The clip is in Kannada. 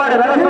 ಮಾಡಿ